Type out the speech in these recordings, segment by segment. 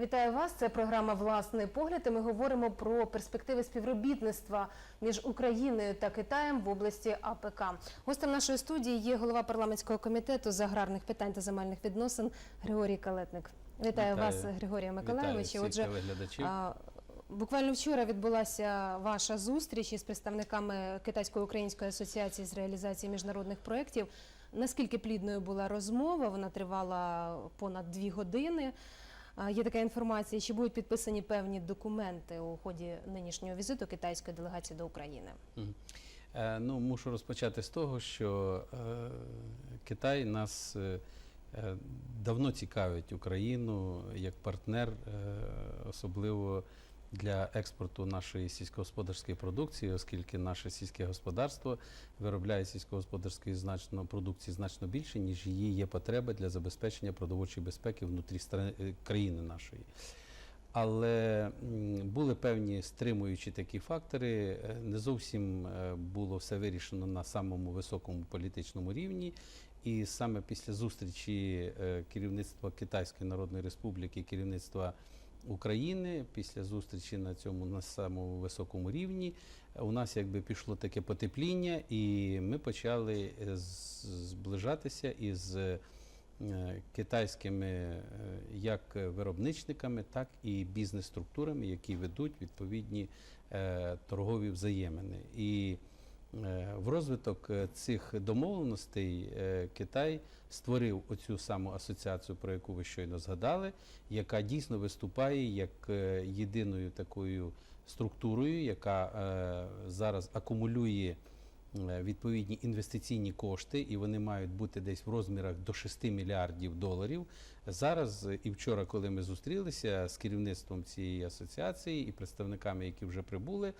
Вітаю вас. Це програма Власний погляд. і Ми говоримо про перспективи співробітництва між Україною та Китаєм в області АПК. Гостем нашої студії є голова парламентського комітету з аграрних питань та земельних відносин Григорій Калетник. Вітаю, Вітаю. вас, Григорія Миколайовича. А, буквально вчора відбулася ваша зустріч із представниками Китайсько-української асоціації з реалізації міжнародних проєктів. Наскільки плідною була розмова? Вона тривала понад дві години. Є така інформація, чи будуть підписані певні документи у ході нинішнього візиту китайської делегації до України. Е, Ну, мушу розпочати з того, що е, Китай нас е, давно цікавить Україну як партнер, особливо для експорту нашої сільськогосподарської продукції, оскільки наше сільське господарство виробляє сільськогосподарської значно продукції значно більше, ніж її є потреба для забезпечення продовольчої безпеки внутрі е, країни нашої. Але були певні стримуючі такі фактори. Е, Не зовсім е, було все вирішено на самому високому політичному рівні. І саме після зустрічі керівництва Китайської Народної Республіки, керівництва України, після зустрічі на цьому на самому високому рівні, у нас якби пішло таке потепління, і ми почали е, зближатися із е, китайськими е, як виробничниками, так і бізнес-структурами, які ведуть відповідні торгові взаємини. І в розвиток е, цих домовленостей е, Китай створив оцю саму асоціацію, про яку ви щойно згадали, яка дійсно виступає як е, єдиною такою структурою, яка е, зараз акумулює е, відповідні інвестиційні кошти, і вони мають бути десь в розмірах до 6 мільярдів доларів. Зараз е, і вчора, коли ми зустрілися з керівництвом цієї асоціації і представниками, які вже прибули,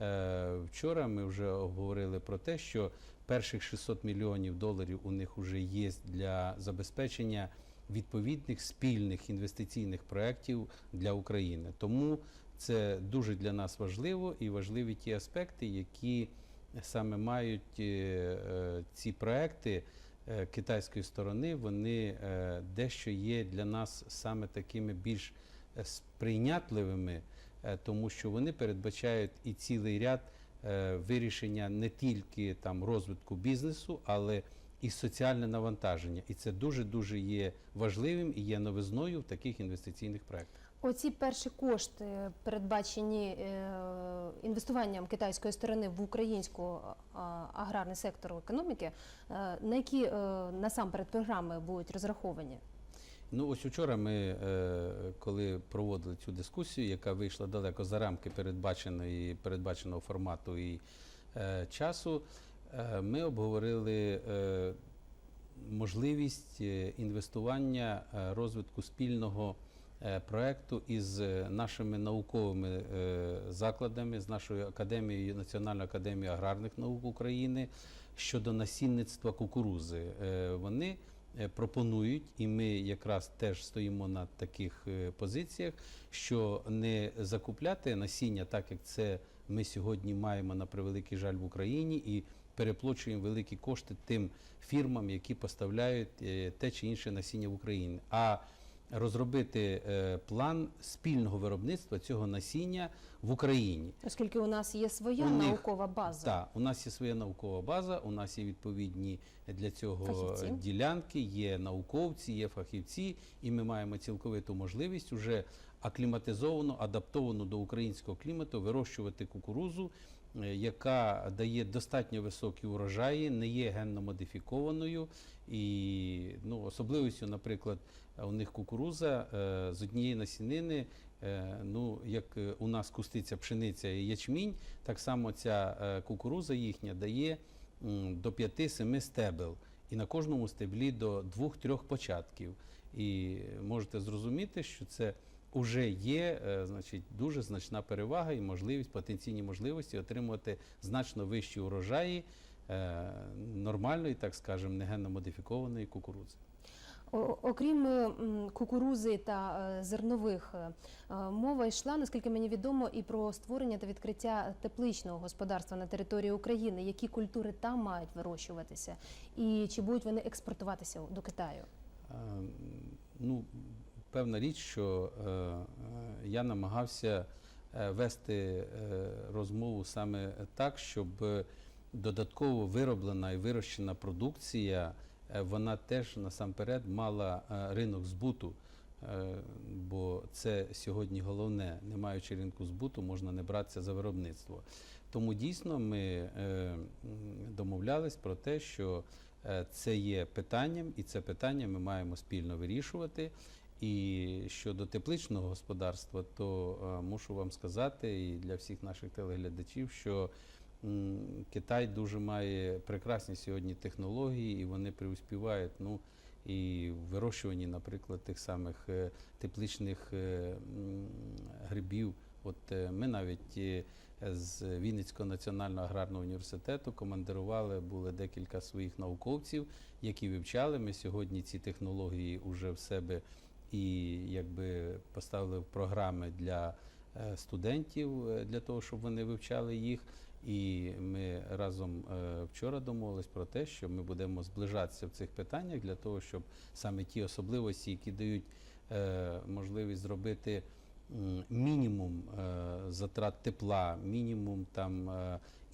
е, вчора ми вже обговорили про те, що перших 600 мільйонів доларів у них вже є для забезпечення відповідних спільних інвестиційних проєктів для України. Тому це дуже для нас важливо і важливі ті аспекти, які саме мають е, е, ці проекти е, китайської сторони, вони дещо є для нас саме такими більш сприйнятливими, тому що вони передбачають і цілий ряд вирішення не тільки там розвитку бізнесу, але і соціальне навантаження. І це дуже дуже є важливим і є новизною в таких інвестиційних проектах. Оці перші кошти, передбачені е, інвестуванням китайської сторони в українську а, аграрний сектор економіки, е, на які е, насамперед програми будуть розраховані? Ну ось учора ми, е, коли проводили цю дискусію, яка вийшла далеко за рамки передбаченої передбаченого формату і е, часу, е, ми обговорили е, можливість е, інвестування е, розвитку спільного е, проекту із е, нашими науковими е, закладами, з нашою академією Національною академією аграрних наук України щодо насінництва кукурузи. Е, Вони е, пропонують, і ми якраз теж стоїмо на таких е, позиціях, що не закупляти насіння, так як це ми сьогодні маємо на превеликий жаль в Україні, і переплачуємо великі кошти тим фірмам, які поставляють е, те чи інше насіння в Україні. А розробити е, план спільного виробництва цього насіння в Україні. Оскільки у нас є своя У них- наукова база. Так, у нас є своя наукова база, у нас є відповідні для цього Фахівці. ділянки, є науковці, є фахівці, і ми маємо цілковиту можливість уже акліматизовану, адаптовану до українського клімату вирощувати кукурузу, е, яка дає достатньо високі урожаї, не є генно модифікованою. І ну, особливістю, наприклад, у них кукуруза е, з однієї насінини, е, ну як е, у нас куститься пшениця і ячмінь, так само ця кукуруза їхня дає до 5-7 стебел. І на кожному стеблі до 2-3 початків. І можете зрозуміти, що це вже є значить, дуже значна перевага і можливість, потенційні можливості отримувати значно вищі урожаї нормальної, так скажемо, негенно модифікованої кукурудзи. Окрім е, кукурузи та е, зернових, е, мова йшла, наскільки мені відомо, і про створення та відкриття тепличного господарства на території України. Які культури там мають вирощуватися, і чи будуть вони експортуватися до Китаю? Ну, певна річ, що я намагався вести розмову саме так, щоб додатково вироблена і вирощена продукція, вона теж насамперед мала е, ринок збуту. Е, Бо це сьогодні головне, не маючи ринку збуту, можна не братися за виробництво. Тому дійсно ми е, домовлялись про те, що е, це є питанням, і це питання ми маємо спільно вирішувати. І щодо тепличного господарства, то е, мушу вам сказати і для всіх наших телеглядачів, що Китай дуже має прекрасні сьогодні технології, і вони преуспівають. Ну, і вирощуванні, наприклад, тих самих е, тепличних е, грибів. От е, ми навіть з Вінницького національного аграрного університету командирували були декілька своїх науковців, які вивчали. Ми сьогодні ці технології вже в себе і якби поставили в програми для студентів для того, щоб вони вивчали їх. І ми разом е, вчора домовились про те, що ми будемо зближатися в цих питаннях для того, щоб саме ті особливості, які дають е, можливість зробити мінімум е, затрат тепла, мінімум там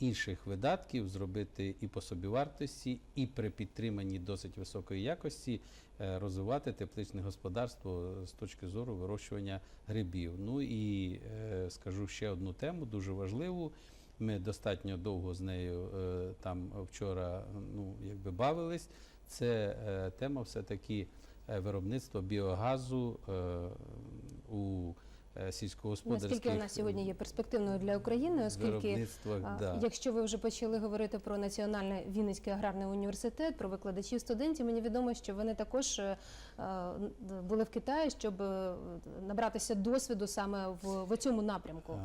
інших видатків, зробити і по собівартості, і при підтриманні досить високої якості розвивати тепличне господарство з точки зору вирощування грибів. Ну і скажу ще одну тему, дуже важливу. Ми достатньо довго з нею е, там вчора ну, якби бавились. Це е, тема все-таки е, виробництва біогазу у сільськогосподарських Наскільки вона сьогодні є перспективною для України, оскільки да. Якщо ви вже почали говорити про Національний Вінницький аграрний університет, про викладачів студентів, мені відомо, що вони також були в Китаї, щоб набратися досвіду саме в, в цьому напрямку.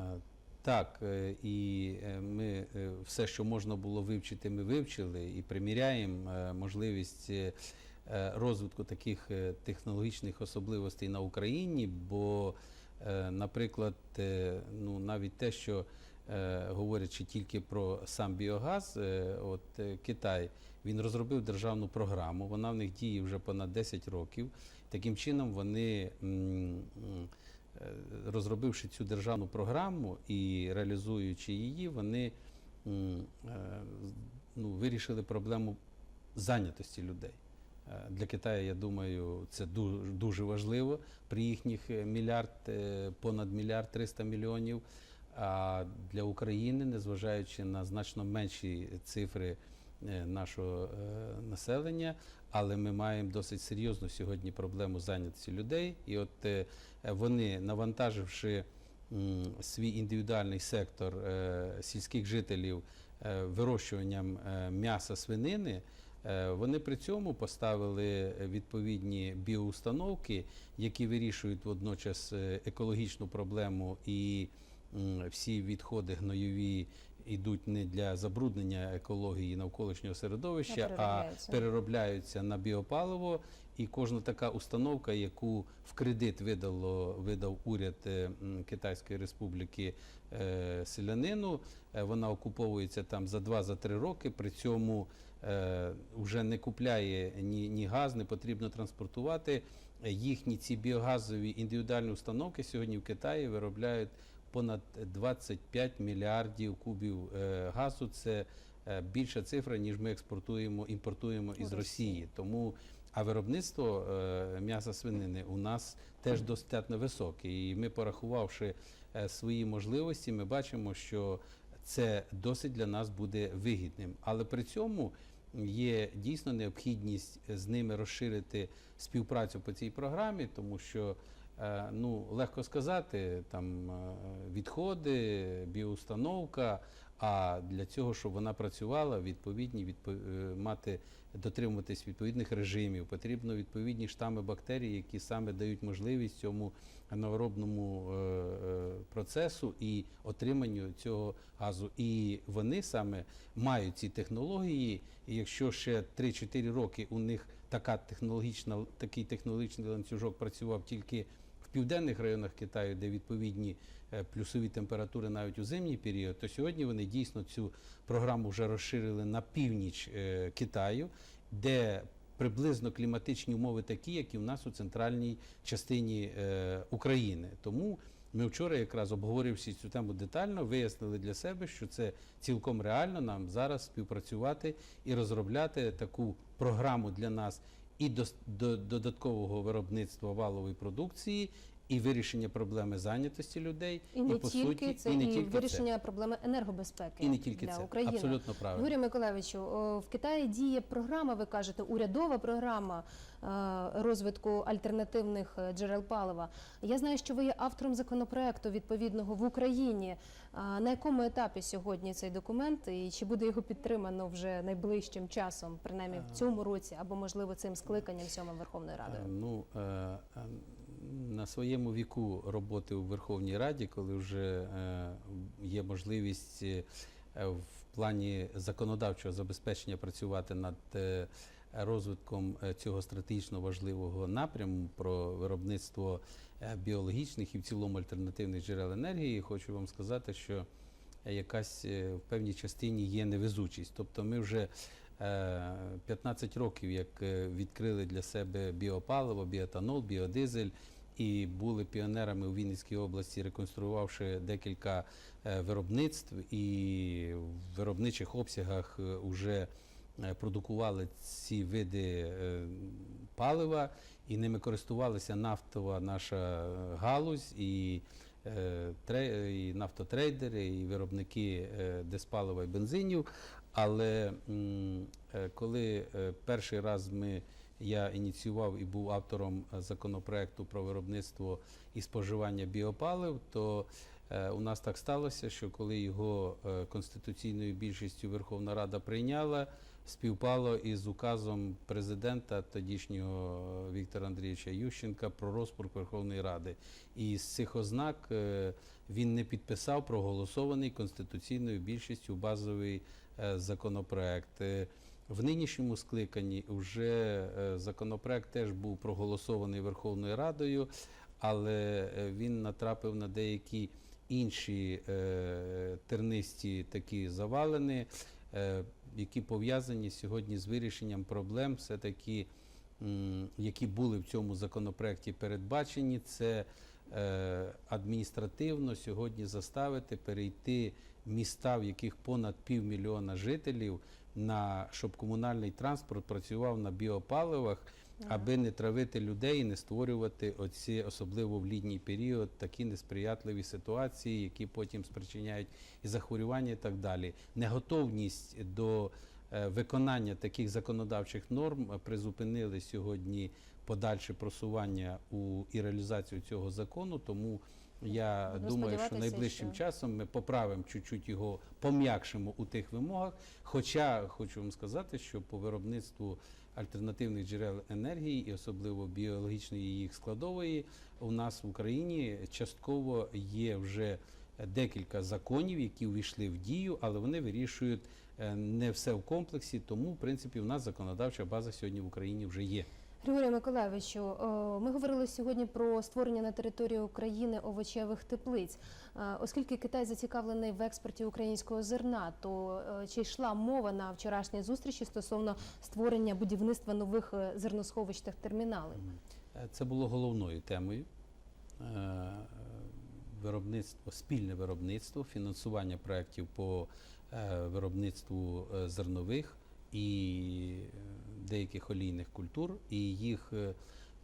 Так, е, і е, ми е, все, що можна було вивчити, ми вивчили і приміряємо можливість розвитку таких технологічних особливостей на Україні, бо, наприклад, ну, навіть те, що говорячи тільки про сам біогаз, от Китай він розробив державну програму. Вона в них діє вже понад 10 років. Таким чином вони. Е, розробивши цю державну програму і реалізуючи її, вони е, ну, вирішили проблему зайнятості людей. Е, Для Китаю, я думаю, це дуже, важливо при їхніх мільярд, понад мільярд 300 мільйонів. А для України, незважаючи на значно менші цифри нашого населення, але ми маємо досить серйозну сьогодні проблему зайнятості людей. І от е, вони, навантаживши свій індивідуальний сектор е, сільських жителів е, вирощуванням м'яса свинини, вони при цьому поставили відповідні біоустановки, які вирішують водночас екологічну проблему і всі відходи гнойові йдуть не для забруднення екології навколишнього середовища, а переробляються. на біопаливо. І кожна така установка, яку в кредит видало, видав уряд е, Китайської Республіки е, селянину, е, вона окуповується там за 2-3 роки. При цьому е, вже не купляє ні, ні газ, не потрібно транспортувати. Їхні ці біогазові індивідуальні установки сьогодні в Китаї виробляють понад 25 мільярдів кубів е, газу. Це е, більша цифра, ніж ми експортуємо, імпортуємо із Росії. Тому а виробництво е, м'яса свинини у нас теж достатньо високе. І ми, порахувавши свої можливості, ми бачимо, що це досить для нас буде вигідним. Але при цьому є дійсно необхідність з ними розширити співпрацю по цій програмі, тому що ну легко сказати, там е, відходи, біоустановка. А для цього, щоб вона працювала, відповідні відпо- е, мати дотримуватись відповідних режимів, потрібно відповідні штами бактерій, які саме дають можливість цьому анаеробному е, е, процесу і отриманню цього газу. І вони саме мають ці технології. І якщо ще 3-4 роки у них така технологічна, такий технологічний ланцюжок працював тільки в південних районах Китаю, де відповідні е, плюсові температури навіть у зимній період, то сьогодні вони дійсно цю програму вже розширили на північ е, Китаю, де приблизно кліматичні умови такі, як і в нас у центральній частині е, України. Тому ми вчора, якраз обговоривши цю тему детально, вияснили для себе, що це цілком реально нам зараз співпрацювати і розробляти таку програму для нас і до, до додаткового виробництва валової продукції, і вирішення проблеми зайнятості людей, І не по тільки суті, це, і і, не тільки це. вирішення проблеми енергобезпеки І не тільки для це. України. Абсолютно правильно. Юрію Миколаївичу, в Китаї діє програма, ви кажете, урядова програма е, розвитку альтернативних е, джерел палива. Я знаю, що ви є автором законопроекту відповідного в Україні. На якому етапі сьогодні цей документ і чи буде його підтримано вже найближчим часом, принаймні в цьому році, або можливо цим скликанням сьомим Верховної Ради? Е, Ну, е, е, на своєму віку роботи у Верховній Раді, коли вже е, є можливість е, в плані законодавчого забезпечення працювати над е, розвитком цього стратегічно важливого напряму про виробництво біологічних і в цілому альтернативних джерел енергії, хочу вам сказати, що якась в певній частині є невезучість. Тобто ми вже 15 років, як е, відкрили для себе біопаливо, біоетанол, біодизель. І були піонерами у Вінницькій області, реконструювавши декілька е, виробництв, і в виробничих обсягах вже продукували ці види е, палива, і ними користувалися нафтова наша е, галузь, і, е, нафтотрейдери, і виробники е, диспалива і бензинів. Але е, коли е, перший раз ми я ініціював і був автором е, законопроекту про виробництво і споживання біопалив, то у нас так сталося, що коли його конституційною більшістю Верховна Рада прийняла, співпало із указом президента тодішнього Віктора Андрійовича Ющенка про розпуск Верховної Ради. І з цих ознак він не підписав проголосований конституційною більшістю базовий законопроект. Е, В нинішньому скликанні вже е, законопроект теж був проголосований Верховною Радою, але е, він натрапив на деякі інші тернисті такі завалини, які пов'язані сьогодні з вирішенням проблем, все-таки, які були в цьому законопроекті передбачені. Це адміністративно сьогодні заставити перейти міста, в яких понад півмільйона жителів, на щоб комунальний транспорт працював на біопаливах, аби не травити людей і не створювати оці, особливо в літній період, такі несприятливі ситуації, які потім спричиняють і захворювання, і так далі. Неготовність до е, виконання таких законодавчих норм е, призупинили сьогодні подальше просування у і реалізацію цього закону. Тому я Будемо думаю, що найближчим що- часом ми поправимо чуть-чуть його, пом'якшимо у тих вимогах. Хоча хочу вам сказати, що по виробництву альтернативних джерел енергії, і особливо біологічної їх складової, у нас в Україні частково є вже декілька законів, які увійшли в дію, але вони вирішують е, не все в комплексі. Тому, в принципі, у нас законодавча база сьогодні в Україні вже є. Григорію Миколаївичу, ми говорили сьогодні про створення на території України овочевих теплиць. Е, Оскільки Китай зацікавлений в експорті українського зерна, то е, чи йшла мова на вчорашній зустрічі стосовно створення будівництва нових е, зерносховищ та терміналів? Це було головною темою. Виробництво, спільне виробництво, фінансування проєктів по виробництву зернових і деяких олійних культур, і їх е,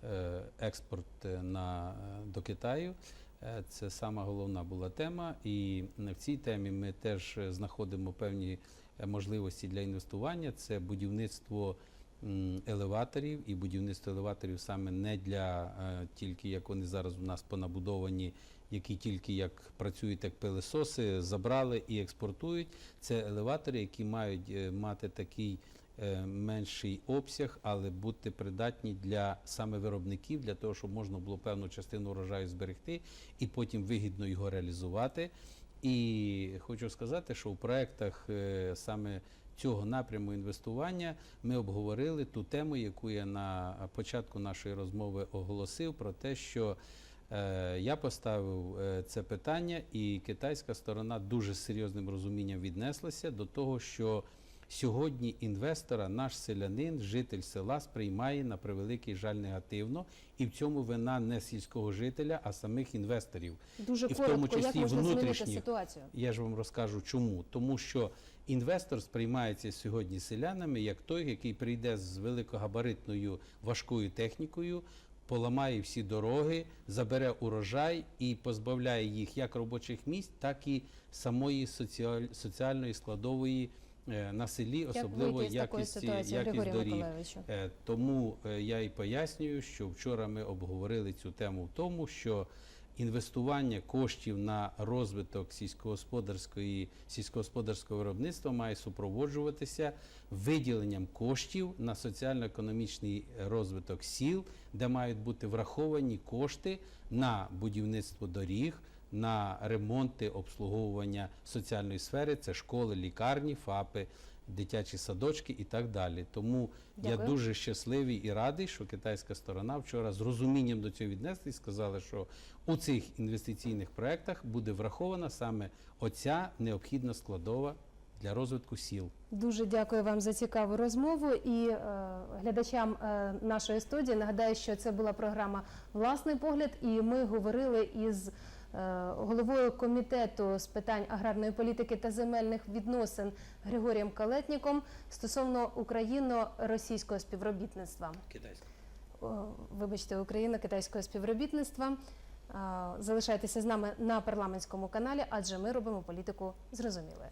е, експорт е, на, до Китаю. Це сама головна була тема. І в цій темі ми теж знаходимо певні можливості для інвестування. Це будівництво елеваторів і будівництво елеваторів саме не для тільки як вони зараз у нас понабудовані, які тільки як працюють як пилисоси, забрали і експортують. Це елеватори, які мають е, мати такий е, менший обсяг, але бути придатні для саме виробників, для того, щоб можна було певну частину урожаю зберегти і потім вигідно його реалізувати. І хочу сказати, що у проектах е, саме цього напряму інвестування ми обговорили ту тему, яку я на початку нашої розмови оголосив, про те, що я поставив е, це питання, і китайська сторона дуже серйозним розумінням віднеслася до того, що Сьогодні інвестора наш селянин, житель села, сприймає на превеликий жаль негативно, і в цьому вина не сільського жителя, а самих інвесторів. Дуже І в тому числі як можна змінити внутрішніх. ситуацію? Я ж вам розкажу чому. Тому що інвестор сприймається сьогодні селянами як той, який прийде з великогабаритною важкою технікою, поламає всі дороги, забере урожай і позбавляє їх як робочих місць, так і самої соціаль- соціальної складової е, на селі, Як особливо якісті, ситуації, якість доріг. Е, Тому е, я і пояснюю, що вчора ми обговорили цю тему в тому, що інвестування коштів на розвиток сільськогосподарської сільськогосподарського виробництва має супроводжуватися виділенням коштів на соціально-економічний розвиток сіл, де мають бути враховані кошти на будівництво доріг. На ремонти обслуговування соціальної сфери це школи, лікарні, ФАПи, дитячі садочки і так далі. Тому я дуже щасливий і радий, що китайська сторона вчора з розумінням до цього віднесли і сказала, що у цих інвестиційних проєктах буде врахована саме оця необхідна складова для розвитку сіл. Дуже дякую вам за цікаву розмову і е, глядачам е, нашої студії. Нагадаю, що це була програма Власний погляд, і ми говорили із е, головою комітету з питань аграрної політики та земельних відносин Григорієм Калетніком стосовно україно-російського співробітництва. Китайська. О, Вибачте, Україно-китайського співробітництва. Е, Залишайтеся з нами на парламентському каналі, адже ми робимо політику зрозумілою.